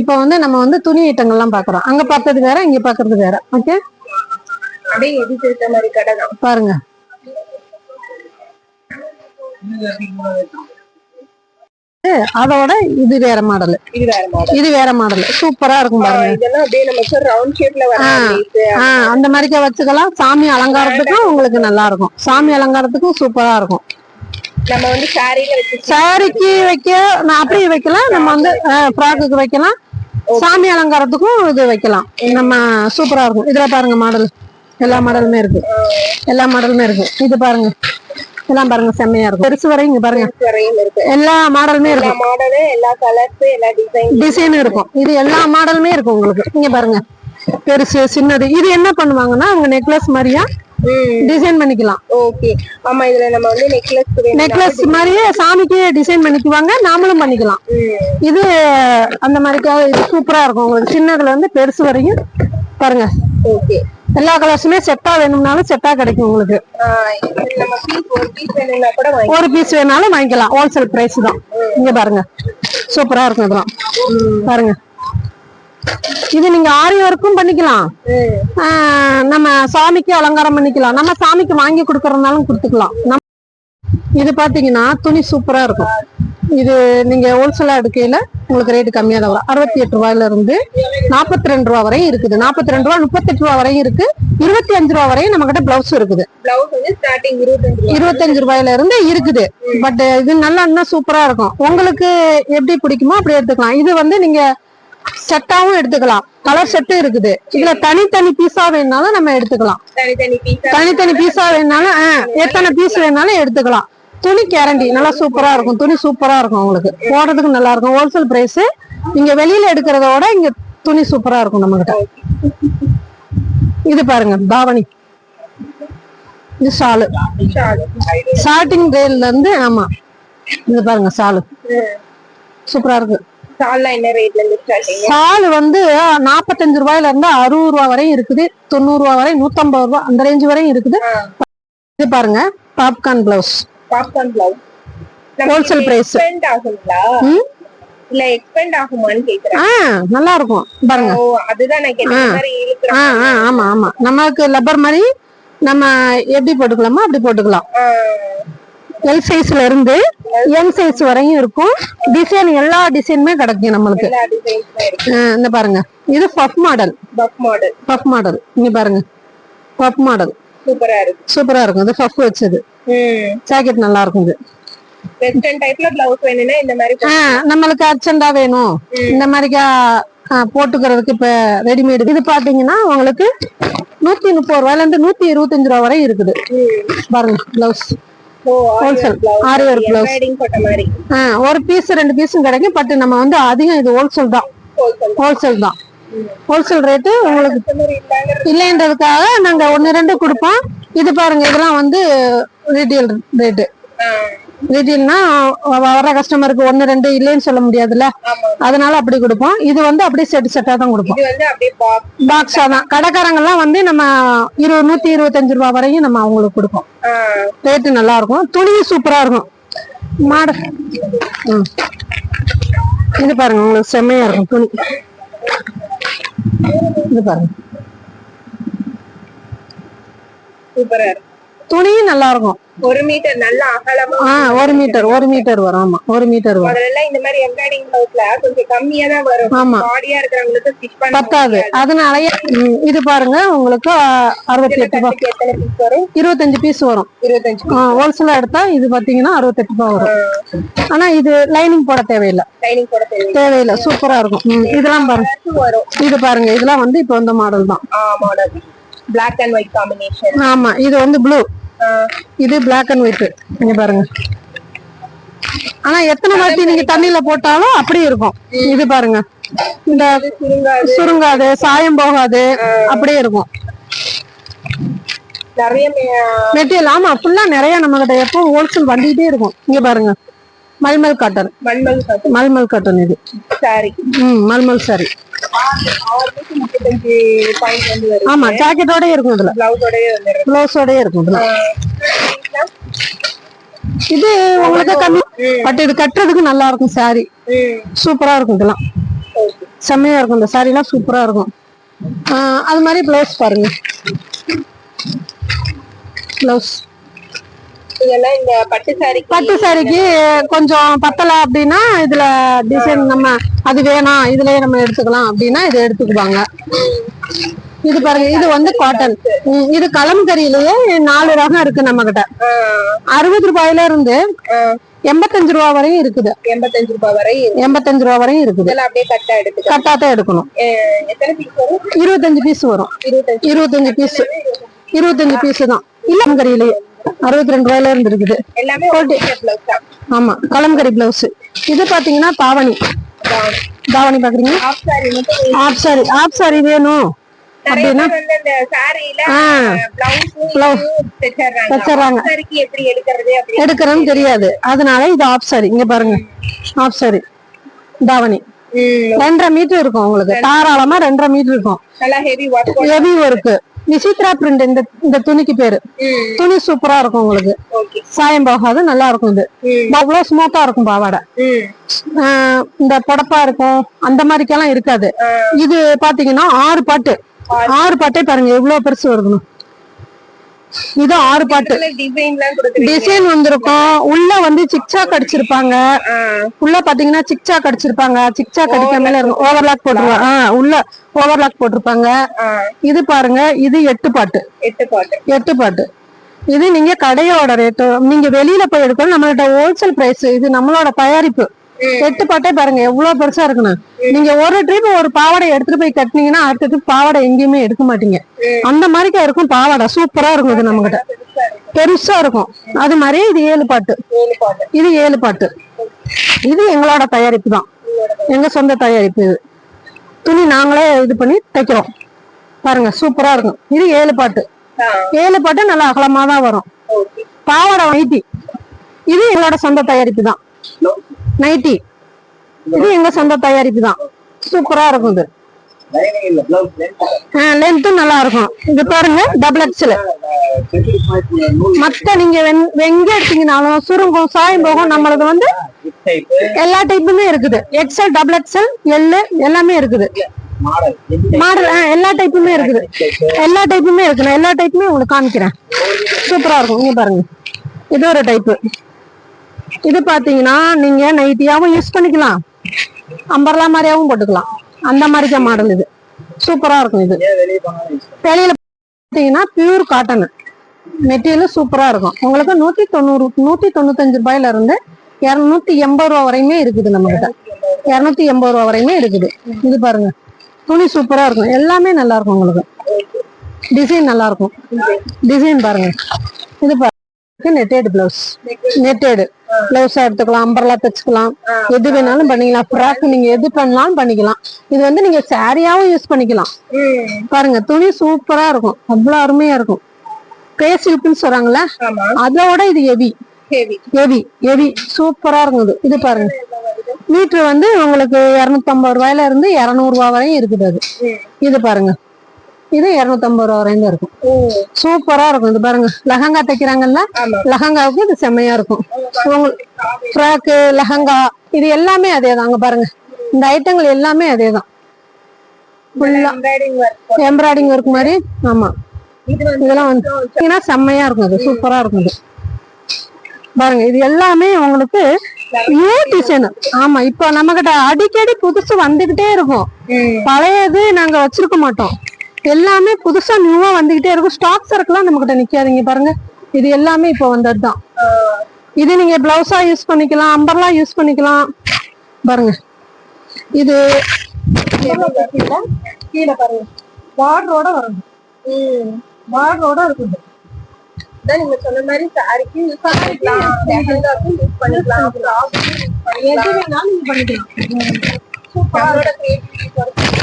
இப்போ வந்து நம்ம வந்து துணி ஐட்டங்கள்லாம் பாக்குறோம். அங்க பார்த்தது வேற இங்க பாக்குறது வேற. ஓகே பாருங்க. அதோட இது வேற மாடல் இது வேற மாடல் இது வேற மாடல் சூப்பரா இருக்கும் பாருங்க. அந்த மாதிரிக்க வச்சுக்கலாம். சாமி அலங்காரத்துக்கும் உங்களுக்கு நல்லா இருக்கும். சாமி அலங்காரத்துக்கும் சூப்பரா இருக்கும். நம்ம வந்து சாரிக்கு வைக்க நான் அப்படியே வைக்கலாம். நம்ம வந்து ஃப்ராக்குக்கு வைக்கலாம். சாமி அலங்காரத்துக்கும் இது வைக்கலாம். நம்ம சூப்பரா இருக்கும். இதுல பாருங்க மாடல் எல்லா மாடலுமே இருக்கு. எல்லா மாடலுமே இருக்கு. இது பாருங்க. எல்லாம் பாருங்க. செம்மையா இருக்கும். பெருசு வரையும் இங்க பாருங்க. எல்லா மாடலுமே இருக்கும் மாடலு எல்லா கலர்ஸ் எல்லா டிசைன் டிசைனும் இருக்கும். இது எல்லா மாடலுமே இருக்கும் உங்களுக்கு. இங்க பாருங்க. பெருசு சின்னது. இது என்ன பண்ணுவாங்கன்னா அவங்க நெக்லஸ் மாதிரியா டிசைன் பண்ணிக்கலாம். ஓகே ஆமா இதுல நம்ம வந்து நெக்லஸ் நெக்லஸ் மாதிரியே சாமிக்கு டிசைன் பண்ணிக்குவாங்க. நாமளும் பண்ணிக்கலாம். இது அந்த மாதிரிக்கா இது சூப்பரா இருக்கும். உங்களுக்கு சின்னதுல இருந்து பெருசு வரையும் பாருங்க. ஓகே எல்லா கலர்ஸுமே செட்டா வேணும்னாலும் செட்டா கிடைக்கும் உங்களுக்கு. ஒரு பீஸ் வேணாலும் வாங்கிக்கலாம். ஹோல்சேல் பிரைஸ் தான். இங்க பாருங்க. சூப்பரா இருக்கும் இதெல்லாம். பாருங்க. இது நீங்க ஆரி ஒர்க்கும் பண்ணிக்கலாம் நம்ம சாமிக்கு அலங்காரம் பண்ணிக்கலாம். நம்ம சாமிக்கு வாங்கி கொடுக்கறதுனாலும் கொடுத்துக்கலாம். நம்ம இது பாத்தீங்கன்னா துணி சூப்பரா இருக்கும். இது நீங்க ஹோல்சேலா எடுக்கையில உங்களுக்கு ரேட் கம்மியா தான் வரும். அறுபத்தி எட்டு ரூபாயில இருந்து நாற்பத்தி ரெண்டு ரூபா வரையும் இருக்குது. நாற்பத்தி ரெண்டு ரூபா முப்பத்தெட்டு ரூபா வரையும் இருக்கு. இருபத்தி அஞ்சு ரூபா வரையும் நம்ம கிட்ட பிளவுஸ் இருக்குது. இருபத்தஞ்சு ரூபாயில இருந்து இருக்குது. பட் இது நல்லா இன்னும் சூப்பரா இருக்கும். உங்களுக்கு எப்படி பிடிக்குமோ அப்படி எடுத்துக்கலாம். இது வந்து நீங்க செட்டாவும் எடுத்துக்கலாம். கலர் செட்டு இருக்குது. இதுல தனித்தனி பீஸா வேணாலும் நம்ம எடுத்துக்கலாம். தனித்தனி பீஸா வேணாலும் எத்தனை பீஸ் வேணாலும் எடுத்துக்கலாம். துணி கேரண்டி நல்லா சூப்பரா இருக்கும். துணி சூப்பரா இருக்கும் உங்களுக்கு. போடுறதுக்கு நல்லா இருக்கும். ஹோல்சேல் பிரைஸ் இங்க வெளியில எடுக்கிறத விட இங்க துணி சூப்பரா இருக்கும் நம்ம கிட்ட இது பாருங்க தாவணி இது ஷாலு. ஸ்டார்டிங் ரேட்ல இருந்து ஆமா. இது பாருங்க ஷாலு. சூப்பரா இருக்கு. ஷால் வந்து நாற்பத்தஞ்சு ரூபாயில இருந்து அறுபது ரூபா வரையும் இருக்குது. தொண்ணூறு ரூபா வரையும் நூத்தம்பது ரூபா அந்த ரேஞ்ச் வரையும் இருக்குது. இது பாருங்க பாப்கார்ன் பிளவுஸ் பாப்கார்ன் பிளவுஸ் ஆகுங்களா? ம்? இல்ல எக்ஸ்பெண்ட் ஆகுமான்னு கேக்குறேன். ஆ நல்லா இருக்கும். பாருங்க. ஓ அதுதான் நான் கேட்டேன். ஆமா ஆமா. நமக்கு லப்பர் மாதிரி நம்ம எப்படி போட்டுக்கலாமோ அப்படி போட்டுக்கலாம். எல் சைஸ்ல இருந்து எம் சைஸ் வரையும் இருக்கும். டிசைன் எல்லா டிசைனுமே கிடைக்கும் நம்மளுக்கு. இந்த பாருங்க. இது puff model puff model puff model இங்க பாருங்க. பஃப் மாடல் சூப்பரா இருக்கு. சூப்பரா இருக்கும். இது பஃப் வச்சது. ஜாக்கெட் நல்லா இருக்கும் இது வெஸ்டர்ன் டைப்ல பிளவுஸ் வேணும்னா இந்த மாதிரி நம்மளுக்கு அர்ஜென்டா வேணும். இந்த மாதிரிக்கா போட்டுக்கிறதுக்கு இப்ப ரெடிமேடு இது பாத்தீங்கன்னா உங்களுக்கு நூத்தி முப்பது ரூபாயில இருந்து நூத்தி இருபத்தஞ்சு ரூபா வரை இருக்குது. பாருங்க பிளவுஸ் ஹோல்சேல் ஆரி பிளவுஸ் மாதிரி. ஒரு பீஸ் ரெண்டு பீஸும் கிடைக்கும் பட் நம்ம வந்து அதிகம் இது ஹோல்சேல் தான். ஹோல்சேல் தான். ஹோல்சேல் ரேட்டு உங்களுக்கு இல்லைன்றதுக்காக நாங்க ஒன்னு ரெண்டு கொடுப்போம். இது பாருங்க இதெல்லாம் வந்து ரீட்டெயில் ரேட்டு ரீட்டெயில்னா வர கஸ்டமருக்கு ஒன்னு ரெண்டு இல்லைன்னு சொல்ல முடியாதுல்ல? அதனால அப்படி கொடுப்போம். இது வந்து அப்படியே செட் செட்டா தான் கொடுப்போம். பாக்ஸ் தான். கடைக்காரங்க எல்லாம் வந்து நம்ம இருபது நூத்தி இருபத்தஞ்சு ரூபா வரையும் நம்ம அவங்களுக்கு கொடுப்போம். ரேட்டு நல்லா இருக்கும். துணியும் சூப்பரா இருக்கும். மாடல் ம். இது பாருங்க உங்களுக்கு செம்மையா இருக்கும் துணி. இது பாருங்க. சூப்பரா இருக்கு. துணியும் நல்லா இருக்கும் ஒரு மீட்டர் நல்ல அகலமா ஒரு மீட்டர் ஒரு மீட்டர் வரும் ஆமா ஒரு மீட்டர் வரும். முதல்ல இந்த மாதிரி எம்ப்ராய்டிங் பிளவுஸ்ல கொஞ்சம் கம்மியா தான் வரும். ஆமா. பாடியா இருக்கிறவங்களுக்கு ஸ்டிச் பண்ண பத்தாது. அதனாலயே ம், இது பாருங்க உங்களுக்கு அறுபத்தி எட்டு ரூபாய். எத்தனை பீஸ் வரும்? இருபத்தஞ்சு பீஸ் வரும். இருபத்தஞ்சு ஹோல்சேலா எடுத்தா இது பாத்தீங்கன்னா அறுபத்தெட்டு ரூபாய் வரும். ஆனா இது லைனிங் போட தேவையில்லை. லைனிங் போட தெரியும் தேவையில்லை. சூப்பரா இருக்கும். இதெல்லாம் பாருங்க. இது பாருங்க இதெல்லாம் வந்து இப்போ வந்த மாடல் தான். Model black and white combination ஆமா இது வந்து ப்ளூ இது Black அண்ட் ஒயிட் இங்க பாருங்க. ஆனா எத்தனை வாட்டி நீங்க தண்ணியில போட்டாலும் அப்படியே இருக்கும். இது பாருங்க. இந்த சுருங்காது. சாயம் போகாது அப்படியே இருக்கும். நிறைய மெட்டீரியல் ஆமா ஃபுல்லா நிறைய நம்ம கிட்ட எப்பவும் ஹோல்சேல் வந்துகிட்டே இருக்கும். இங்க பாருங்க. மல்மல் காட்டன். மண்மல் மல்மல் காட்டன் இது. சாரி ம் மல்மல் சாரி ஆமா ஜாக்கெட்டோட இருக்கும் இதுல. பிளவுஸோடய இருக்கும் இதுல. இது உங்களுக்கு கம்மி பட் இது கட்டுறதுக்கு நல்லா இருக்கும் சாரி சூப்பரா இருக்கும் இதெல்லாம். செம்மையா இருக்கும் இந்த saree எல்லாம் சூப்பரா இருக்கும். அது மாதிரி பிளவுஸ் பாருங்க. பிளவுஸ் இந்த பட்டு சாரிக்கு பட்டு சாரிக்கு கொஞ்சம் பத்தல அப்படின்னா இதுல டிசைன் நம்ம அது வேணாம் இதுலயே நம்ம எடுத்துக்கலாம் அப்படின்னா இது எடுத்துக்குவாங்க. இது பாருங்க இது வந்து காட்டன் இது கலம்கரியிலேயே நாலு ரகம் இருக்கு நம்ம கிட்ட அறுபது ரூபாயில இருந்து எண்பத்தஞ்சு ரூபா வரையும் இருக்குது. எண்பத்தஞ்சு ரூபாய் வரை இருக்கு. எண்பத்தஞ்சு ரூபா வரையும் இருக்குது. அப்படியே கட்டா எடுத்துக்கலாம் கட்டாத்தான் எடுக்கணும். இருபத்தஞ்சு பீஸ் வரும். இருபத்தஞ்சு. பீஸ் இருபத்தஞ்சு பீஸ் தான். இல்லங்கரியிலேயே அறுபத்தி ரெண்டு ரூபாயில இருந்து இருக்குது எல்லாமே ஆமா கலம்கரி பிளவுஸ் இது பாத்தீங்கன்னா தாவணி. தாவணி. பாக்குறீங்க ஆஃப் சாரி ஆப் சாரி வேணும். அப்படின்னா தெரியாது. அதனால இது ஆப் சாரி இங்க பாருங்க. ஆப் சாரி தாவணி. ரெண்டரை மீட்டர் இருக்கும் உங்களுக்கு. தாராளமா ரெண்டரை மீட்டர் இருக்கும். ஹெவி ஒர்க் விசித்ரா பிரிண்ட் இந்த இந்த துணிக்கு பேரு. துணி சூப்பரா இருக்கும் உங்களுக்கு. சாயம் போகாது நல்லா இருக்கும் இது. அவ்வளவு ஸ்மூத்தா இருக்கும் பாவாடை இந்த புடப்பா இருக்கும் அந்த மாதிரிக்கெல்லாம் இருக்காது. இது பாத்தீங்கன்னா ஆறு பாட்டு. ஆறு பாட்டே பாருங்க எவ்வளவு பெருசு வருதுன்னு. இது ஆறு பாட்டு. டிசைன் வந்திருக்கும். உள்ள வந்து சிக்சாக் அடிச்சிருப்பாங்க. ஆ, உள்ள பாத்தீங்கன்னா சிக்சாக் அடிச்சிருப்பாங்க. சிக்சாக் அடிக்க மேல இருக்கும். ஓவர்லாக் போட்டுருவாங்க உள்ள ஓவர்லாக் போட்டிருப்பாங்க. இது பாருங்க. இது எட்டு பாட்டு. எட்டு பாட்டு. எட்டு பாட்டு. இது நீங்க கடையோட ரேட்டு நீங்க வெளியில போய் எடுக்கணும் நம்மள்ட்ட ஹோல்சேல் பிரைஸ் இது நம்மளோட தயாரிப்பு. எட்டு பாட்டே பாருங்க எவ்வளவு பெருசா இருக்குன்னு. நீங்க ஒரு ட்ரிப் ஒரு பாவாடை எடுத்துட்டு போய் கட்டினீங்கன்னா அடுத்தது பாவாடை எங்கேயுமே எடுக்க மாட்டீங்க. அந்த மாதிரிக்கா இருக்கும் பாவாடை. சூப்பரா இருக்கும் இது நம்ம கிட்ட பெருசா இருக்கும். அது மாதிரி இது ஏழு பாட்டு. இது ஏழு பாட்டு. இது எங்களோட தயாரிப்பு தான். எங்க சொந்த தயாரிப்பு இது. துணி நாங்களே இது பண்ணி தைக்கிறோம். பாருங்க சூப்பரா இருக்கும். இது ஏழு பாட்டு. ஏழு பாட்டு நல்லா அகலமா தான் வரும். பாவாடை வைத்தி இது எங்களோட சொந்த தயாரிப்பு தான். நைட்டி. இது எங்க சொந்த தயாரிப்பு தான். சூப்பரா இருக்கும் இது. லென்த்தும் நல்லா இருக்கும். இது பாருங்க டபுள் எக்ஸ்எல் மத்த நீங்க எங்க வெங்க எடுத்தீங்கனாலும் சுருங்கும் சாயம் போகும் நம்மளது வந்து எல்லா டைப்புமே இருக்குது. எக்ஸ்எல் டபுள் எக்ஸ்எல் எல் எல்லாமே இருக்குது. மாடல் எல்லா டைப்புமே இருக்குது. எல்லா டைப்புமே இருக்குது. எல்லா டைப்புமே உங்களுக்கு காமிக்கிறேன். சூப்பரா இருக்கும். இங்க பாருங்க. இது ஒரு டைப்பு இது பாத்தீங்கன்னா நீங்க நைட்டியாவும் யூஸ் பண்ணிக்கலாம். அம்பர்லா மாதிரியாவும் போட்டுக்கலாம். அந்த மாதிரிக்க மாடல் இது. சூப்பரா இருக்கும் இது. வெளியில பாத்தீங்கன்னா பியூர் காட்டன் மெட்டீரியல் சூப்பரா இருக்கும். உங்களுக்கு நூத்தி தொண்ணூறு நூத்தி தொண்ணூத்தஞ்சு ரூபாயில இருந்து இருநூத்தி எண்பது ரூபா வரையுமே இருக்குது நம்ம கிட்ட இருநூத்தி எண்பது ரூபா வரையுமே இருக்குது. இது பாருங்க. துணி சூப்பரா இருக்கும். எல்லாமே நல்லா இருக்கும் உங்களுக்கு. டிசைன் நல்லா இருக்கும். டிசைன் பாருங்க. இது பாருங்க நெட்டேடு பிளவுஸ் நெட்டேடு. பிளவுஸா எடுத்துக்கலாம் அம்பர்லா தச்சுக்கலாம். எது வேணாலும் பண்ணிக்கலாம். ஃப்ராக் நீங்க எது பண்ணாலும் பண்ணிக்கலாம். இது வந்து நீங்க சாரியாவும் யூஸ் பண்ணிக்கலாம். பாருங்க துணி சூப்பரா இருக்கும். அவ்வளவு அருமையா இருக்கும். பே சில்க்னு சொல்றாங்கல்ல? அதோட இது ஹெவி ஹெவி ஹெவி சூப்பரா இருக்கும் இது பாருங்க. மீட்டர் வந்து உங்களுக்கு இருநூத்தம்பது ரூபாயில இருந்து இருநூறு ரூபாய் வரையும் இருக்குது அது. இது பாருங்க. இது இருநூத்தம்பது ரூபா வரையும் தான் இருக்கும். சூப்பரா இருக்கும். இது பாருங்க. லெஹங்கா தைக்கிறாங்கல்ல? லெஹங்காவுக்கு இது செம்மையா இருக்கும். ஃப்ராக்கு லெஹங்கா இது எல்லாமே அதே அங்க பாருங்க. இந்த ஐட்டங்கள் எல்லாமே அதே தான். எம்ப்ராய்டிங் ஒர்க் எம்ப்ராய்டிங் ஒர்க் மாதிரி. ஆமா. இதெல்லாம் வந்து செம்மையா இருக்கும் இது சூப்பரா இருக்கும் இது பாருங்க. இது எல்லாமே உங்களுக்கு நியூ டிசைன் ஆமா. இப்போ நம்ம கிட்ட அடிக்கடி புதுசு வந்துகிட்டே இருக்கும். பழையது நாங்க வச்சிருக்க மாட்டோம். எல்லாமே புதுசா நியூவா வந்துகிட்டே இருக்கும். ஸ்டாக் சரக்குலாம் நம்ம கிட்ட நிக்காதீங்க பாருங்க. இது எல்லாமே இப்போ வந்ததுதான். இது நீங்க பிளவுஸா யூஸ் பண்ணிக்கலாம் அம்பர்லா யூஸ் பண்ணிக்கலாம். பாருங்க. இது கீழே பாருங்க. பார்டரோட வரும். பார்டரோட இருக்குது. அதான் நீங்க சொன்ன மாதிரி சாரிக்கு யூஸ் பண்ணிக்கலாம். யூஸ் பண்ணிக்கலாம். எது வேணாலும் நீங்க பண்ணிக்கலாம்.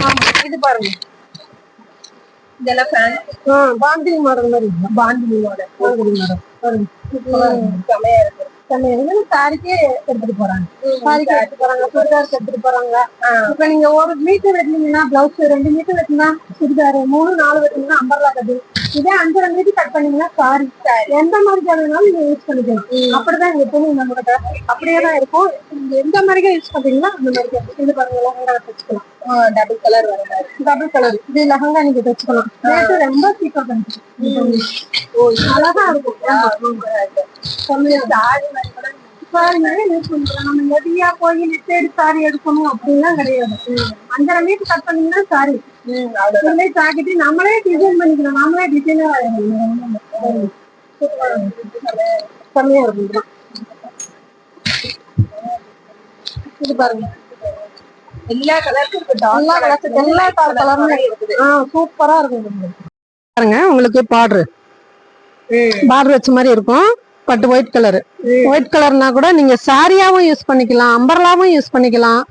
ஆமா இது பாருங்க. பாந்தினி மாடல் மாதிரி இருக்கு. பாந்தினி மாடல். பாந்தினி சாரிக்கே எடுத்துட்டு போறாங்க. சாரிக்கு எடுத்துட்டு போறாங்க சுடிதாருக்கு எடுத்துட்டு போறாங்க. இப்ப நீங்க ஒரு மீட்டர் வெட்டினீங்கன்னா பிளவுஸ் ரெண்டு மீட்டர் வெட்டினா சுடிதார் மூணு நாலு வெட்டினீங்கன்னா அம்பர்லா கட்டி இதே அஞ்சரை மீட்டர் கட் பண்ணீங்கன்னா சாரி எந்த மாதிரி வேணாலும் நீங்க யூஸ் பண்ணிக்கலாம். அப்படிதான் இங்க துணி நம்மகிட்ட அப்படியே தான் இருக்கும். நீங்க எந்த மாதிரி யூஸ் பண்றீங்களோ அந்த மாதிரி. இது பாருங்க லெஹங்கா தச்சுக்கலாம். டபுள் கலர் வர டபுள் கலர் இது லெஹங்கா நீங்க தச்சுக்கலாம். ரேட்டு ரொம்ப சீப்பா பண்ணிக்கலாம் அழகா இருக்கும். சாரி மாதிரி கூட சாரி நிறைய யூஸ் பண்ணிக்கலாம் நம்ம ஹெவியா போய் நெட்டேடு சாரி எடுக்கணும் அப்படின்லாம் கிடையாது. அஞ்சரை மீட்டர் கட் பண்ணீங்கன்னா சாரி. நம்மளே ஜாக்கெட்டு நம்மளே டிசைன் பண்ணிக்கலாம் நம்மளே டிசைனர் ஆயிடும் கம்மியா இருக்கும். இது பாருங்க எல்லா கலருக்கும் எல்லா டார்க் கலர் எல்லா கலருமே இருக்குது. ஆ சூப்பரா இருக்கும். பாருங்க உங்களுக்கு பார்டர். பார்டர் வச்ச மாதிரி இருக்கும். பட் ஒயிட் கலர் ஒயிட் கலர்னா கூட நீங்க சாரியாவும் யூஸ் பண்ணிக்கலாம் அம்பர்லாவும் யூஸ் பண்ணிக்கலாம்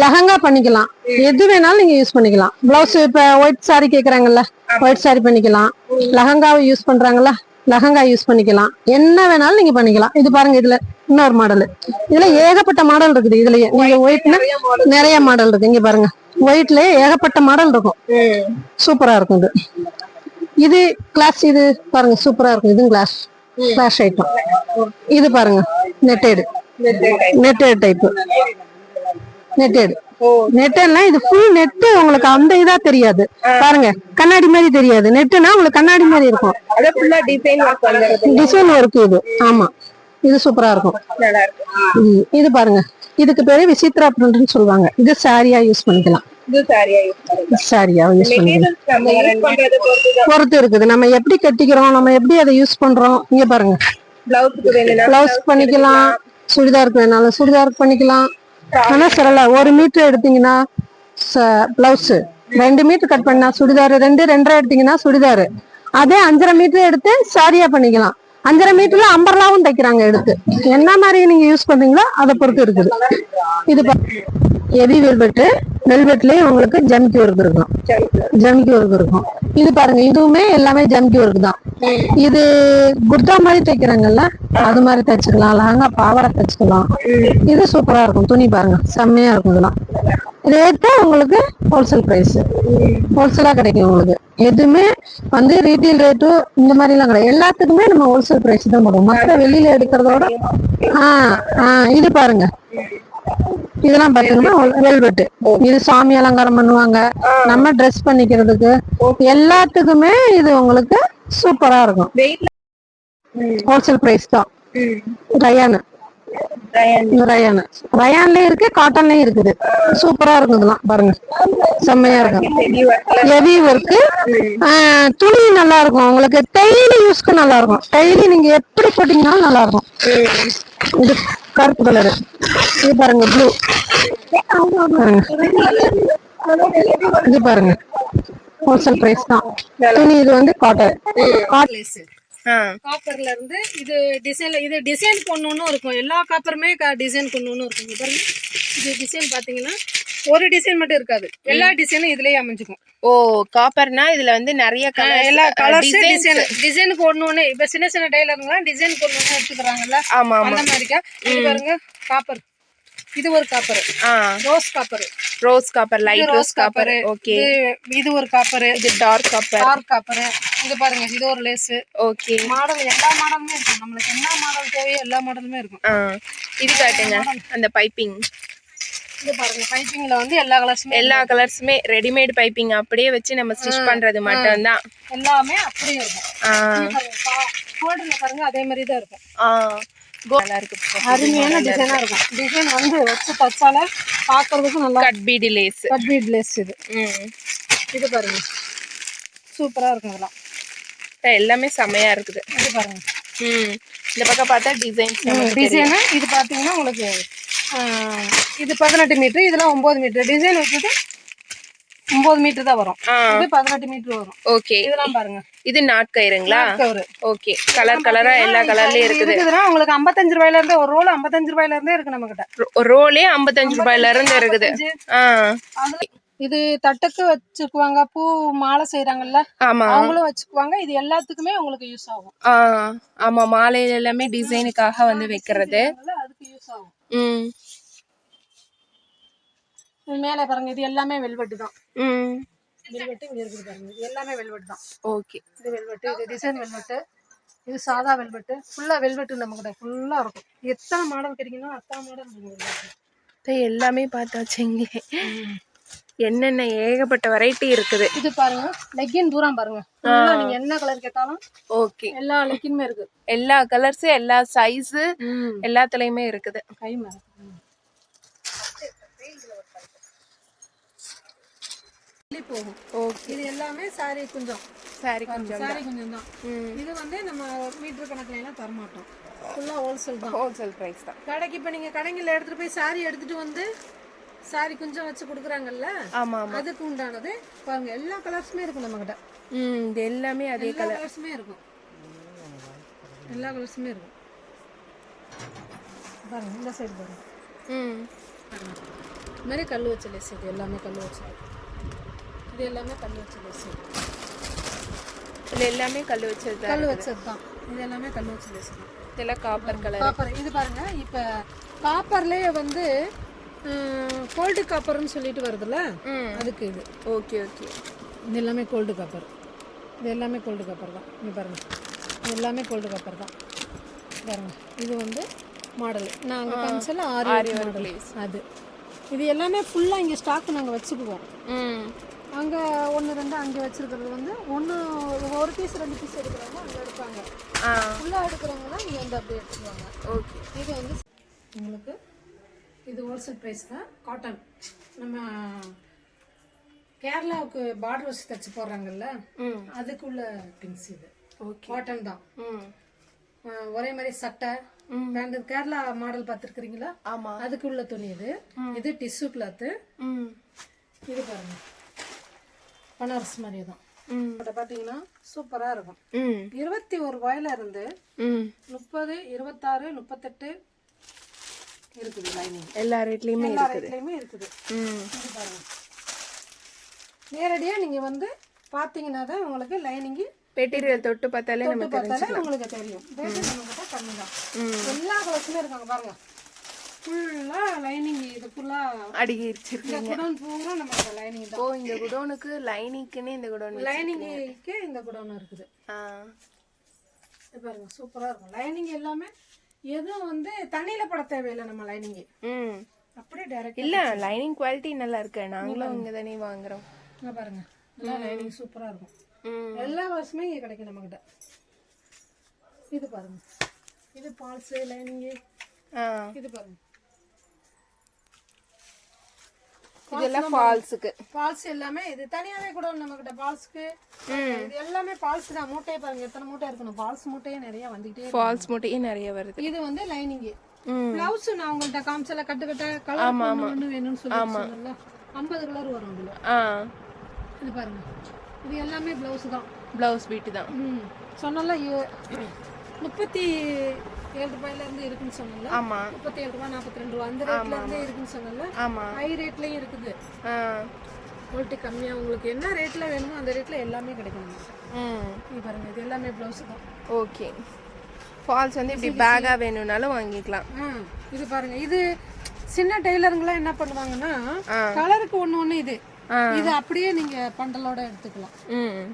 லெஹங்கா பண்ணிக்கலாம். எது வேணாலும் நீங்க யூஸ் பண்ணிக்கலாம். பிளவுஸ் இப்ப ஒயிட் சாரி கேக்குறாங்கல்ல ஒயிட் சாரி பண்ணிக்கலாம். லெஹங்காவை யூஸ் பண்றாங்கல்ல லெஹங்கா யூஸ் பண்ணிக்கலாம். என்ன வேணாலும் நீங்க பண்ணிக்கலாம். இது பாருங்க இதுல இன்னொரு மாடல் இதுல ஏகப்பட்ட மாடல் இருக்குது. இதுலயே நீங்க ஒயிட்னா நிறைய மாடல் இருக்கு. இங்க பாருங்க. ஒயிட்லயே ஏகப்பட்ட மாடல் இருக்கும். சூப்பரா இருக்கும் இது. இது கிளாஸ் இது பாருங்க சூப்பரா இருக்கும். இது கிளாஸ் கிளாஸ் ஐட்டம் இது பாருங்க. நெட்டேடு நெட்டேடு டைப் நெட்டேடு நெட்டுன்னா இது ஃபுல் நெட்டு உங்களுக்கு அந்த இதா தெரியாது. பாருங்க. கண்ணாடி மாதிரி தெரியாது. நெட்டுனா உங்களுக்கு கண்ணாடி மாதிரி இருக்கும். டிசைன் ஒர்க் இது. ஆமா. இது சூப்பரா இருக்கும். இது பாருங்க. இதுக்கு பேரு விசித்ரா பிரிண்ட்னு சொல்லுவாங்க. இது சாரியா யூஸ் பண்ணிக்கலாம். சாரியா யூஸ் பண்ணுங்க பொறுத்து இருக்குது. நம்ம எப்படி கட்டிக்கிறோம்? நம்ம எப்படி அதை யூஸ் பண்றோம்? இங்க பாருங்க. பிளவுஸ் பண்ணிக்கலாம். சுடிதாருக்கு வேணாலும் சுடிதாருக்கு பண்ணிக்கலாம். ஆனா சொல்லல ஒரு மீட்டர் எடுத்தீங்கன்னா பிளவுஸ் ரெண்டு மீட்டர் கட் பண்ணா சுடிதார். ரெண்டு ரெண்டரை எடுத்தீங்கன்னா சுடிதார். அதே அஞ்சரை மீட்டர் எடுத்து சாரியா பண்ணிக்கலாம். அஞ்சரை மீட்டர்ல அம்பர்லாவும் தைக்கிறாங்க எடுத்து. என்ன மாதிரி நீங்க யூஸ் பண்றீங்களோ அதை பொறுத்து இருக்குது. இது ஹெவி வெல்வெட்டு வெல்வெட்லயே உங்களுக்கு ஜம்கி ஒர்க் இருக்கும். ஜம்கி ஒர்க் இருக்கும். இது பாருங்க இதுவுமே எல்லாமே ஜம்கி ஒர்க் தான். இது குர்தா மாதிரி தைக்கிறாங்கல்ல அது மாதிரி தைச்சுக்கலாம் லஹங்கா பாவாடை தைச்சுக்கலாம் இது சூப்பரா இருக்கும். துணி பாருங்க செம்மையா இருக்கும் இதெல்லாம். ரேட்டு உங்களுக்கு ஹோல்சேல் பிரைஸ் ஹோல்சேலா கிடைக்கும் உங்களுக்கு. எதுவுமே வந்து ரீட்டைல் ரேட்டு இந்த மாதிரி எல்லாம் கிடையாது. எல்லாத்துக்குமே நம்ம ஹோல்சேல் பிரைஸ் தான் போடுவோம். மற்ற வெளியில எடுக்கிறதோட ஆஹ் ஆஹ் இது பாருங்க. இதெல்லாம் பாத்தீங்கன்னா வெல்வெட்டு இது சாமி அலங்காரம் பண்ணுவாங்க. நம்ம ட்ரெஸ் பண்ணிக்கிறதுக்கு. எல்லாத்துக்குமே இது உங்களுக்கு சூப்பரா இருக்கும். ஹோல்சேல் பிரைஸ் தான். ரயானு ரயன் ரயானு ரயான்லயும் இருக்கு காட்டன்லயும் இருக்குது. சூப்பரா இருக்கும் இதெல்லாம் பாருங்க. செம்மையா இருக்கும். ஹெவி ஒர்க்கு துணி நல்லா இருக்கும். உங்களுக்கு டெய்லி யூஸ்க்கு நல்லா இருக்கும். டெய்லி நீங்க எப்படி போட்டீங்கன்னாலும் நல்லா இருக்கும். இது கருப்பு கலரு இது பாருங்க ப்ளூ இது பாருங்க. ஹோல்சேல் பிரைஸ் தான். துணி இது வந்து காட்டன் காப்பர்ல இருந்து இது டிசைன்ல இது டிசைன் ஒன்று இருக்கும். எல்லா காப்பருமே டிசைன் ஒன்று இருக்கும். பாருங்க. இது டிசைன் பாத்தீங்கன்னா ஒரு டிசைன் மட்டும் இருக்காது. எல்லா டிசைனும் இதுலயே அமைஞ்சுக்கும். ஓ காப்பர்னா இதுல வந்து நிறைய கலர் எல்லா கலர்ஸ் டிசைன் டிசைனுக்கு ஒண்ணு ஒண்ணு இப்ப சின்ன சின்ன டெய்லருங்களாம் டிசைனுக்கு ஒண்ணு ஒண்ணு எடுத்துக்கிறாங்கல்ல ஆமா அந்த மாதிரிக்கா? இது பாருங்க காப்பர் இது ஒரு copper rose copper rose copper light rose copper okay இது ஒரு காப்பர் இது டார்க் காப்பர் டார்க் காப்பர் இது பாருங்க இது ஒரு லேஸ் ஓகே மாடல் எல்லா மாடலுமே இருக்கும். நம்மளுக்கு என்ன மாடல் தேவையோ எல்லா மாடலுமே இருக்கும். இது காட்டுங்க அந்த பைப்பிங் இது பாருங்க பைப்பிங்ல வந்து எல்லா கலர்ஸுமே எல்லா கலர்ஸுமே ரெடிமேட் பைப்பிங் அப்படியே வச்சு நம்ம ஸ்டிச் பண்றது மட்டும்தான். எல்லாமே அப்படியே இருக்கும். ஆ. ஷோல்டர்ல பாருங்க அதே மாதிரி தான் இருக்கும். நல்லா இருக்கு. அருமையான டிசைனா இருக்கும். டிசைன் வந்து வச்சு தச்சால பாக்குறதுக்கு நல்லா கட் பீடி லேஸ் கட் பீட் லேஸ் இது. ம். இது பாருங்க. சூப்பரா இருக்கும் இதெல்லாம். எல்லாமே செமையா இருக்குது. இது பாருங்க. ம். இந்த பக்கம் பார்த்தா டிசைன்ஸ். டிசைனு இது பாத்தீங்கன்னா உங்களுக்கு இது பதினெட்டு மீட்டர் இதெல்லாம் ஒன்பது மீட்டர் டிசைன் வச்சது ஒன்பது மீட்டர் தான் வரும். இது பதினெட்டு மீட்டர் வரும். ஓகே இதெல்லாம் பாருங்க. இது நாட்கயிறுங்களா ஓகே கலர் கலரா எல்லா கலர்லயும் இருக்குது. இருக்குதுன்னா உங்களுக்கு ஐம்பத்தஞ்சு ரூபாயில இருந்து ஒரு ரோல் ஐம்பத்தஞ்சு ரூபாயில இருந்தே இருக்கு நம்ம கிட்ட ரோலே ஐம்பத்தஞ்சு ரூபாயில இருந்து இருக்குது. இது தட்டுக்கு வச்சுக்குவாங்க பூ மாலை செய்யறாங்கல்ல ஆமா. அவங்களும் வச்சுக்குவாங்க. இது எல்லாத்துக்குமே உங்களுக்கு யூஸ் ஆகும். ஆமா மாலையில எல்லாமே டிசைனுக்காக வந்து வைக்கிறது. அதுக்கு யூஸ் ஆகும். மேல பாருங்க இது எல்லாமே வெல்வெட்டு தான். வெல்வெட்டு இங்க இருக்குது பாருங்க இது எல்லாமே வெல்வெட் தான். ஓகே. இது வெல்வெட்டு இது டிசைன் வெல்வெட்டு இது சாதா வெல்வெட்டு ஃபுல்லா வெல்வெட்டு நம்ம கிட்ட ஃபுல்லா இருக்கும். எத்தனை மாடல் கிடைக்கணும் அத்தனை மாடல் இருக்கு எல்லாமே பார்த்தாச்சுங்க. என்னென்ன ஏகப்பட்ட வெரைட்டி இருக்குது. இது பாருங்க லெக்கின் தூரம் பாருங்க. நீங்க என்ன கலர் கேட்டாலும் ஓகே. எல்லா லெக்கினுமே இருக்கு. எல்லா கலர்ஸ் எல்லா சைஸு எல்லாத்துலயுமே இருக்குது. கை மேல போகும். இது எல்லாமே சாரி கொஞ்சம். சாரி கொஞ்சம் சாரி கொஞ்சம் தான். இது வந்து நம்ம மீட்டர் கணக்குல எல்லாம் தரமாட்டோம். ஃபுல்லா ஹோல்சேல் தான். ஹோல்சேல் ப்ரைஸ் தான். கடைக்கு இப்போ நீங்க கடைங்களில் எடுத்துட்டு போய் சாரி எடுத்துட்டு வந்து சாரி கொஞ்சம் வச்சு கொடுக்குறாங்கல்ல? ஆமா அதுக்கு உண்டானது பாருங்க எல்லா கலர்ஸுமே இருக்கும் நம்ம கிட்ட ம் இது எல்லாமே அதே எல்லா கலர்ஸுமே இருக்கும். எல்லா கலர்ஸுமே இருக்கும். பாருங்க இந்த சைடு பாருங்க. ம். இது மாதிரி கல் வச்ச லேஸ் இது எல்லாமே கல் வச்ச. இது எல்லாமே கல் வச்ச லேஸ் இது எல்லாமே கல் வச்சது தான் கல் வச்சது தான். இது எல்லாமே கல் வச்ச லேஸ் தான் இதெல்லாம் காப்பர் கலர் காப்பர் இது பாருங்க இப்போ காப்பர்லேயே வந்து கோல்டு காப்பர்னு சொல்லிட்டு வருதுல்ல? அதுக்கு இது. Okay okay. இது எல்லாமே கோல்டு காப்பர் இது எல்லாமே கோல்டு காப்பர் தான். இங்கே பாருங்க. இது எல்லாமே கோல்டு காப்பர் தான். பாருங்க. இது வந்து மாடல் நாங்கள் காமிச்சல ஆரி மாடல் அது. இது எல்லாமே ஃபுல்லாக இங்கே ஸ்டாக் நாங்கள் வச்சுக்குவோம். அங்கே ஒன்று ரெண்டு அங்கே வச்சிருக்கிறது வந்து ஒன்று ஒரு பீஸ் ரெண்டு பீஸ் எடுக்கிறவங்க அங்கே எடுப்பாங்க. ஃபுல்லாக எடுக்கிறவங்க இங்கே வந்து அப்படியே எடுத்துக்குவாங்க ஓகே. இது வந்து உங்களுக்கு இது ஹோல்சேல் ப்ரைஸ் தான். காட்டன் நம்ம கேரளாவுக்கு பார்டர் வச்சு தச்சு போடுறாங்கல்ல ம். அதுக்குள்ள திங்ஸ் இது. ஓகே. காட்டன் தான். ஒரே மாதிரி சட்டை. பேண்ட் கேரளா மாடல் பார்த்துருக்குறீங்களா? ஆமா. அதுக்குள்ள துணி இது. இது டிஷ்யூ கிளாத்து ம். இது பாருங்க. பனாரஸ் மாதிரி தான் அதை பார்த்தீங்கன்னா சூப்பராக இருக்கும். இருபத்தி ஒரு ரூபாயில இருந்து முப்பது இருபத்தாறு முப்பத்தெட்டு இருக்குது லைனிங் எல்லா ரேட்லயுமே எல்லா ரேட்லையுமே இருக்குது. பாருங்க. நேரடியா நீங்க வந்து பாத்தீங்கன்னா தான் உங்களுக்கு லைனிங் மெட்டீரியல் தொட்டு பார்த்தாலே நம்ம பார்த்தாலே உங்களுக்கு தெரியும். எல்லா கலர்ஸுமே இருக்காங்க பாருங்க. ஃபுல்லா லைனிங் இது ஃபுல்லா அடிக்கிச்சிருக்கு இந்த குடோன் பூரா நம்ம லைனிங் தான். ஓ இந்த குடோனுக்கு லைனிங்க்குன்னு இந்த குடோன் லைனிங்க்கு இந்த குடோன் இருக்குது. ஆ. இது பாருங்க சூப்பரா இருக்கும். லைனிங் எல்லாமே எதுவும் வந்து தண்ணியில போட தேவையில்லை நம்ம லைனிங் ம். அப்படியே டைரக்ட் இல்ல லைனிங் குவாலிட்டி நல்லா இருக்கு. நாங்களும் இங்க தானே வாங்குறோம். இங்க பாருங்க நல்லா லைனிங் சூப்பரா இருக்கும். ம். எல்லா வருஷமே இங்க கிடைக்கும் நம்மகிட்ட. இது பாருங்க. இது பால்ஸ் லைனிங் ஆ. இது பாருங்க. இதெல்லாம் ஃபால்ஸுக்கு. பால்ஸ் எல்லாமே இது தனியாவே கூட நம்ம கிட்ட பால்ஸ்க்கு. இது எல்லாமே பால்ஸ் தான். மூட்டையை பாருங்க எத்தனை மூட்டை இருக்கணும்? பால்ஸ் மூட்டையே நிறைய வந்துகிட்டே. ஃபால்ஸ் மூட்டையே நிறைய வருது. இது வந்து லைனிங் பிளவுஸ் நான் உங்கள்ட்ட காமிச்சல கட்டு கட்ட கலர் ஒண்ணு வேணும்னு சொல்லி சொன்னேன்ல. ஐம்பது கலர் வரும் இதுல. ஆ. இது பாருங்க. இது எல்லாமே பிளவுஸ் தான். ப்ளவுஸ் பீட்டு தான். ம். சொன்னல முப்பத்தி ஏழு ரூபாயில இருந்து இருக்குன்னு சொன்னல ஆமா. முப்பத்தி ஏழு ரூபாய் நாற்பத்தி ரெண்டு ரூபா அந்த ரேட்ல இருந்தே இருக்குன்னு சொன்னல ஆமா. ஹை ரேட்லயும் இருக்குது. குவாலிட்டி கம்மியா உங்களுக்கு என்ன ரேட்ல வேணுமோ அந்த ரேட்ல எல்லாமே கிடைக்கும் இது பாருங்க இது எல்லாமே பிளவுஸ் தான். ஓகே. ஃபால்ஸ் வந்து இப்படி பேக்கா வேணும்னாலும் வாங்கிக்கலாம். இது பாருங்க இது சின்ன டெய்லருங்களாம் என்ன பண்ணுவாங்கன்னா. கலருக்கு ஒண்ணு ஒண்ணு இது. இது அப்படியே நீங்க பண்டலோட எடுத்துக்கலாம்.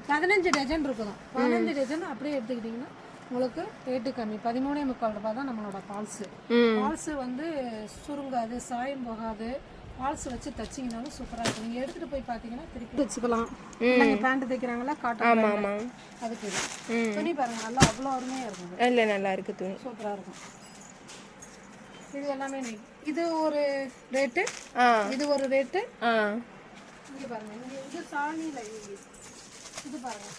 பதினஞ்சு டஜன் இருக்குதான் பதினஞ்சு டஜன் அப்படியே எடுத்துக்கிட்டீங்கன்னா உங்களுக்கு ரேட்டு கம்மி. பதிமூணே முக்கால் ரூபாய் தான் நம்மளோட பால்ஸ். பால்ஸ் வந்து சுருங்காது சாயம் போகாது. பால்ஸ் வச்சு தச்சிங்கனாலும் சூப்பரா இருக்கும். நீங்க எடுத்துட்டு போய் பாத்தீங்கன்னா திருப்பி வச்சுக்கலாம். நீங்க பேண்ட் தைக்கிறாங்களா காட்டன் ஆமா ஆமா அதுக்கு துணி பாருங்க நல்லா அவ்வளோ அருமையா இருக்கும். இல்ல நல்லா இருக்கு துணி. சூப்பரா இருக்கும். இது எல்லாமே இது ஒரு ரேட்டு? இது ஒரு ரேட்டு? இங்க பாருங்க இங்க இது சாணி லைனிங் இது பாருங்க.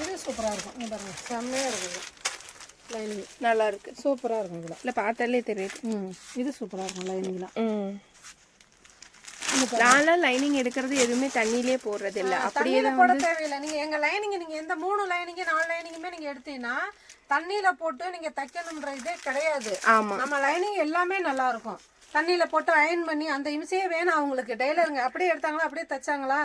இது சூப்பரா இருக்கும். இங்க பாருங்க. செம்மையா இருக்கும் லைனிங். நல்லா இருக்கு. சூப்பரா இருக்கும் இதுல. இல்ல பார்த்தாலே தெரியுது. ம். இது சூப்பரா இருக்கும் லைனிங்லாம் ம். நான்லாம் லைனிங் எடுக்கிறது எதுவுமே தண்ணியிலே போடுறது இல்ல. அப்படியே போட தேவையில்லை. நீங்க எங்க லைனிங் நீங்க எந்த மூணு லைனிங் நாலு லைனிங்குமே நீங்க எடுத்தீங்கன்னா தண்ணியில போட்டு நீங்க தைக்கணும்ன்ற இதே கிடையாது. ஆமா. நம்ம லைனிங் எல்லாமே நல்லா இருக்கும். தண்ணியில போட்டு அயன் பண்ணி அந்த இம்சையே வேணாம் அவங்களுக்கு. டெய்லருங்க அப்படியே எடுத்தாங்களா? அப்படியே தைச்சாங்களா?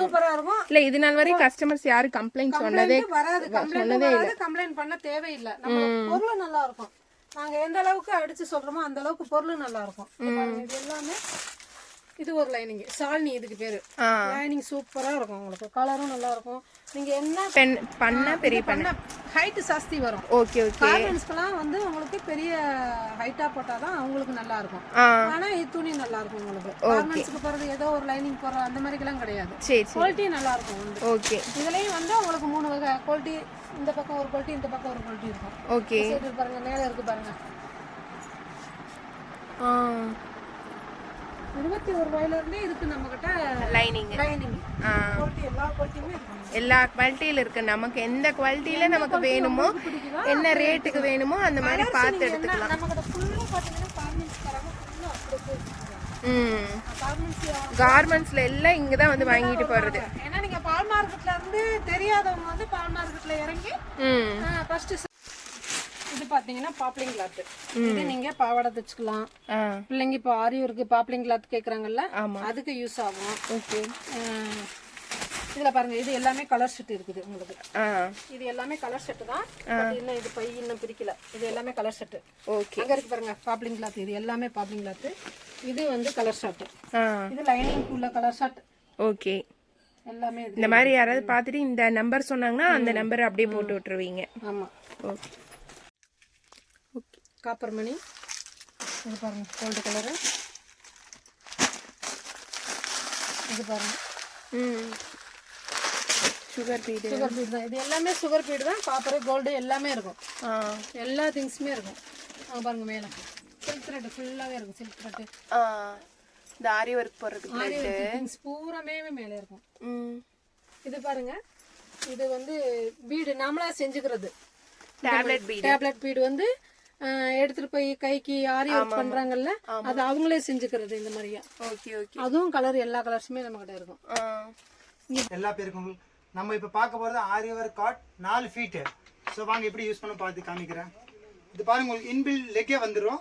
சூப்பரா இருக்கும். இல்ல இது நாள் வரை கஸ்டமர்ஸ் யாரும் கம்ப்ளைண்ட் சொன்னதே வராது. கம்ப்ளைண்ட் வராது. கம்ப்ளைண்ட் பண்ண தேவையில்லை. நம்ம பொருள் நல்லா இருக்கும். நாங்க எந்த அளவுக்கு அடிச்சு சொல்றோமோ அந்த அளவுக்கு பொருள் நல்லா இருக்கும். இது எல்லாமே இது ஒரு லைனிங் சால்னி இதுக்கு பேரு. லைனிங் சூப்பரா இருக்கும் உங்களுக்கு. கலரும் நல்லா இருக்கும். நீங்க என்ன பெண் பண்ண பெரிய பண்ண. ஹைட் ஜாஸ்தி வரும். ஓகே ஓகே கார்மெண்ட்ஸ்க்கெல்லாம் வந்து உங்களுக்கு பெரிய ஹைட்டா போட்டாதான் அவங்களுக்கு நல்லா இருக்கும். ஆனா இது துணி நல்லா இருக்கும் உங்களுக்கு. கார்மெண்ட்ஸ்க்கு போறது ஏதோ ஒரு லைனிங் போற அந்த மாதிரிலாம் கிடையாது. சரி குவாலிட்டி நல்லா இருக்கும் ஓகே இதுலயும் வந்து உங்களுக்கு மூணு வகை. குவாலிட்டி இந்த பக்கம் ஒரு குவாலிட்டி இந்த பக்கம் ஒரு குவாலிட்டி இருக்கும். ஓகே பாருங்க மேல இருக்கு பாருங்க. ஆ. இருபத்தி ஒரு ரூபாயில இருந்தே இருக்கு நம்ம கிட்ட லைனிங் லைனிங் எல்லா குவாலிட்டியுமே எல்லா குவாலிட்டியில இருக்கு. நமக்கு எந்த குவாலிட்டியில நமக்கு வேணுமோ என்ன ரேட்டுக்கு வேணுமோ அந்த மாதிரி பார்த்து எடுத்துக்கலாம். கார்மெண்ட்ஸ் தராங்க ம். கார்மெண்ட்ஸ் கார்மெண்ட்ஸ்ல எல்லாம் இங்க தான் வந்து வாங்கிட்டு போறது. ஏன்னா நீங்க பால் மார்க்கெட்ல இருந்து தெரியாதவங்க வந்து பால் மார்க்கெட்ல இறங்கி ம். ஃபர்ஸ்ட் பாத்தீங்கன்னா பாப்ளிங் கிளாத் இது நீங்க பாவாடை தச்சுக்கலாம். பிள்ளைங்க இப்போ ஆரியூருக்கு பாப்ளிங் கிளாத் கேக்குறாங்கல்ல. அதுக்கு யூஸ் ஆகும். ஓகே. இதுல பாருங்க இது எல்லாமே கலர் செட் இருக்குது உங்களுக்கு. இது எல்லாமே கலர் செட் தான். இன்னும் இது பை இன்னும் பிரிக்கல. இது எல்லாமே கலர் செட் ஓகே. அங்க இருக்கு பாருங்க பாப்ளிங் கிளாத். இது எல்லாமே பாப்ளிங் கிளாத் இது வந்து கலர் ஷர்ட் இது லைனிங் உள்ள கலர் ஷர்ட் ஓகே. எல்லாமே இந்த மாதிரி யாராவது பார்த்துட்டு இந்த நம்பர் சொன்னாங்கன்னா அந்த நம்பர் அப்படியே போட்டு விட்டுருவீங்க. ஆமா. ஓகே. காப்பர் மணி. இது பாருங்க கோல்டு கலரு இது பாருங்க. ம். சுகர் பீடு சுகர் பீட் தான். இது எல்லாமே சுகர் பீட் தான். காப்பர் கோல்டு எல்லாமே இருக்கும். எல்லா திங்ஸுமே இருக்கும். அங்க பாருங்க மேலே. சில்க் த்ரெட் ஃபுல்லாகவே இருக்கும். சில்க் த்ரெட் ஆ. இந்த ஆரி ஒர்க் போடுறதுக்கு ஆரி திங்ஸ் பூராமே மேலே இருக்கும். ம். இது பாருங்க. இது வந்து பீடு நாமளா செஞ்சுக்கிறது. டேப்லெட் பீடு டேப்லெட் பீடு வந்து எடுத்துட்டு போய் கைக்கு ஆரி ஒர்க் பண்றாங்கல்ல அது அவங்களே செஞ்சுக்கிறது இந்த மாதிரியா? Okay okay. அதுவும் கலர் எல்லா கலர்ஸுமே நம்ம கிட்ட இருக்கும் எல்லா பேருக்கும் நம்ம இப்போ பார்க்க போகிறது ஆரியவர் காட் நாலு ஃபீட்டு ஸோ வாங்க எப்படி யூஸ் பண்ண பார்த்து காமிக்கிறேன். இது பாருங்க உங்களுக்கு இன்பில் லெக்கே வந்துடும்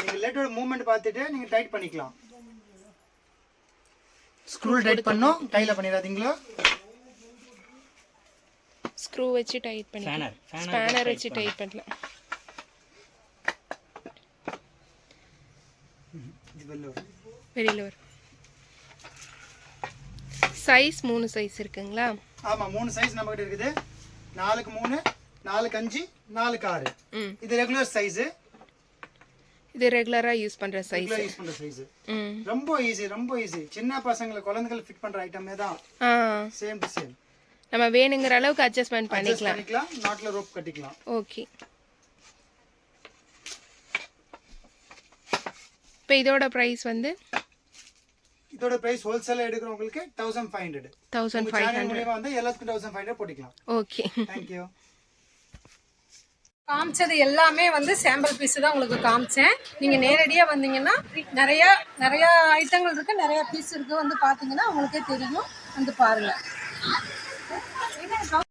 நீங்கள் லெட்டோட மூவ்மெண்ட் பார்த்துட்டு நீங்கள் டைட் பண்ணிக்கலாம். ஸ்க்ரூ டைட் பண்ணோம். கையில் பண்ணிடாதீங்களோ? ஸ்க்ரூ வச்சு டைட் பண்ணி ஸ்பேனர் வச்சு டைட் பண்ணலாம் இது வெளில வரும். வெளியில வரும் சைஸ் மூணு சைஸ் இருக்குங்களா? ஆமாம் மூணு சைஸ் நம்மகிட்ட இருக்குது. நாலுக்கு மூணு நாலுக்கு அஞ்சு நாலுக்கு ஆறு. இது ரெகுலர் சைஸு இது ரெகுலரா யூஸ் பண்ற சைஸ் யூஸ் பண்ணுற சைஸு ரொம்ப ஈஸி ரொம்ப ஈஸி சின்ன பசங்களை குழந்தைகள் ஃபிட் பண்ணுற ஐட்டமே தான். சேம் டு சேம் நம்ம வேணுங்கிற அளவுக்கு அட்ஜஸ்ட்மெண்ட் அட்ஜஸ்ட் பண்ணிக்கலாம் பண்ணிக்கலாம் நாட்டில் ரோப் கட்டிக்கலாம். ஓகே இப்போ இதோட ப்ரைஸ் வந்து இதோட பிரைஸ் ஹோல்சேல எடுக்கிறவங்களுக்கு thousand five hundred thousand five மூலியமா வந்து எல்லாத்துக்கும் தௌசண்ட் ஃபைவ் ஹண்ட்ரட் போட்டுக்கலாம். ஓகே தேங்க்யூ காமிச்சது எல்லாமே வந்து சாம்பிள் பீஸ் தான் உங்களுக்கு காமிச்சேன். நீங்கள் நேரடியாக வந்தீங்கன்னா நிறையா நிறையா ஐட்டங்கள் இருக்குது நிறையா பீஸ் இருக்குது வந்து பார்த்தீங்கன்னா உங்களுக்கே தெரியும். வந்து பாருங்கள்